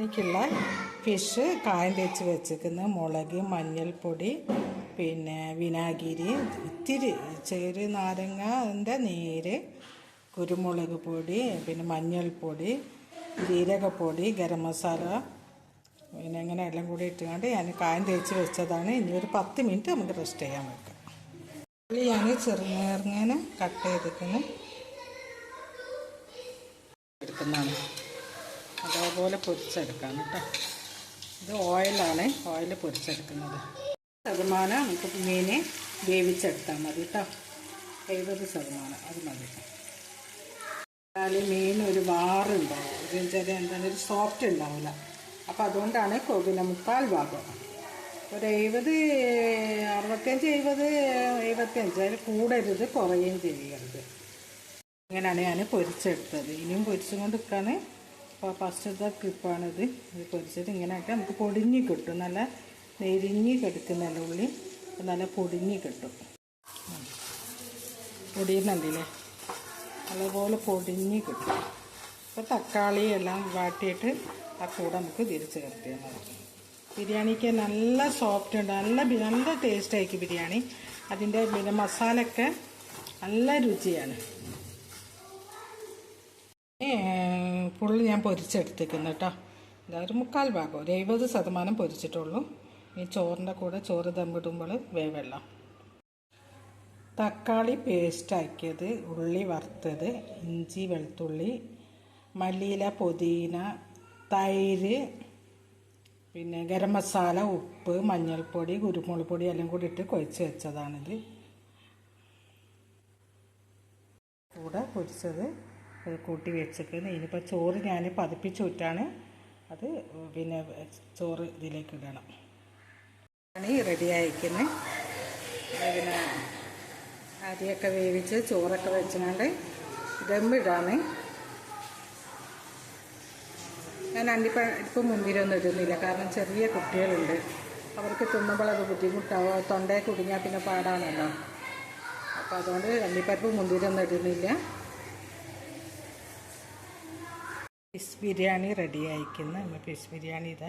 എനിക്കുള്ള ഫിഷ് കായം തേച്ച് വെച്ചിരിക്കുന്ന മുളക് മഞ്ഞൾപ്പൊടി പിന്നെ വിനാഗിരി ഇത്തിരി ചെറു നാരങ്ങന്റെ നീര് കുരുമുളക് പൊടി പിന്നെ മഞ്ഞൾപ്പൊടി ജീരകപ്പൊടി ഗരം മസാല പിന്നെ അങ്ങനെ എല്ലാം കൂടി ഇട്ടുകൊണ്ട് ഞാൻ കായം തേച്ച് വെച്ചതാണ്. ഇനി ഒരു പത്ത് മിനിറ്റ് നമുക്ക് റെസ്റ്റ് ചെയ്യാൻ വെക്കാം. ഉള്ളി ഞാൻ ചെറുനേർങ്ങനെ കട്ട് ചെയ്തിരിക്കുന്നു എടുക്കുന്നതാണ്. അതേപോലെ പൊരിച്ചെടുക്കാം കേട്ടോ. ഇത് ഓയിലാണ് ഓയിൽ പൊരിച്ചെടുക്കുന്നത്. ശതമാനം നമുക്ക് മീൻ വേവിച്ചെടുത്താൽ മതി കേട്ടോ. എഴുപത് ശതമാനം അത് മതി എന്നാലും മീൻ ഒരു വാറുണ്ടാവും. ഒരു ചെറിയ എന്താണ് ഒരു സോഫ്റ്റ് ഉണ്ടാവില്ല. അപ്പോൾ അതുകൊണ്ടാണ് പിന്നെ മുക്കാൽ ഭാഗം. ഒരു എഴുപത് അറുപത്തഞ്ച് എഴുപത് എഴുപത്തഞ്ച് അതിൽ കൂടരുത് കുറയുകയും ചെയ്യരുത്. ഇങ്ങനെയാണ് ഞാൻ പൊരിച്ചെടുത്തത്. ഇനിയും പൊരിച്ചും കൊണ്ട് നിൽക്കാണ് അപ്പോൾ ഫസ്റ്റത്തെ കിപ്പാണിത് ഇത് പൊരിച്ചിട്ട് ഇങ്ങനെ ആയിട്ട് നമുക്ക് പൊടിഞ്ഞ് കിട്ടും. നല്ല നെരിഞ്ഞ് കിടക്കുന്നല്ല ഉള്ളി. നല്ല പൊടിഞ്ഞ് കിട്ടും. പൊടിയുന്നുണ്ടല്ലേ? നല്ലപോലെ പൊടിഞ്ഞ് കിട്ടും. അപ്പോൾ തക്കാളി എല്ലാം വാട്ടിയിട്ട് ആ കൂടെ നമുക്ക് തിരിച്ച് കിട്ടിയാൽ മതി ബിരിയാണിക്ക് നല്ല സോഫ്റ്റ് ഉണ്ട്. നല്ല നല്ല ടേസ്റ്റ് ആയിരിക്കും ബിരിയാണി. അതിന്റെ പിന്നെ മസാലയൊക്കെ നല്ല രുചിയാണ്. ഫുള്ള് ഞാൻ പൊരിച്ചെടുത്തേക്കുന്നു കേട്ടോ. ഇതാ ഒരു മുക്കാൽ ഭാഗം ഒരു എഴുപത് ശതമാനം പൊരിച്ചിട്ടുള്ളൂ. ഈ ചോറിന്റെ കൂടെ ചോറ് തമ്പിടുമ്പോൾ വേവെല്ലാം തക്കാളി പേസ്റ്റ് ആക്കിയത് ഉള്ളി വറുത്തത് ഇഞ്ചി വെളുത്തുള്ളി മല്ലിയില പുതിന തൈര് പിന്നെ ഗരം മസാല ഉപ്പ് മഞ്ഞൾപ്പൊടി കുരുമുളക് പൊടി എല്ലാം കൂടി ഇട്ട് കുഴച്ച് വെച്ചതാണിത്. കൂടെ പൊരിച്ചത് അത് കൂട്ടി വെച്ചേക്കുന്നത് ഇനിയിപ്പോൾ ചോറ് ഞാൻ പതിപ്പിച്ചുവിട്ടാണ് അത് പിന്നെ ചോറ് ഇതിലേക്ക് ഇടണം. ആണ് റെഡി ആയിരിക്കുന്നത് പിന്നെ അരിയൊക്കെ വേവിച്ച് ചോറൊക്കെ വെച്ചുകൊണ്ട് ദമ്മിടാണ് ഞാൻ അണ്ടിപ്പ ഇപ്പം മുന്തിരിയൊന്നും ഇടുന്നില്ല. കാരണം ചെറിയ കുട്ടികളുണ്ട്. അവർക്ക് തിന്നുമ്പോൾ അത് ബുദ്ധിമുട്ടാവും. തൊണ്ടയെ കുടുങ്ങിയാൽ പിന്നെ പാടാണല്ലോ. അപ്പോൾ അതുകൊണ്ട് അണ്ടിപ്പരിപ്പ് മുന്തിരിയൊന്നും ഇടുന്നില്ല. ഫിഷ് ബിരിയാണി റെഡി നമ്മൾ ഫിഷ് ബിരിയാണി ഇതാ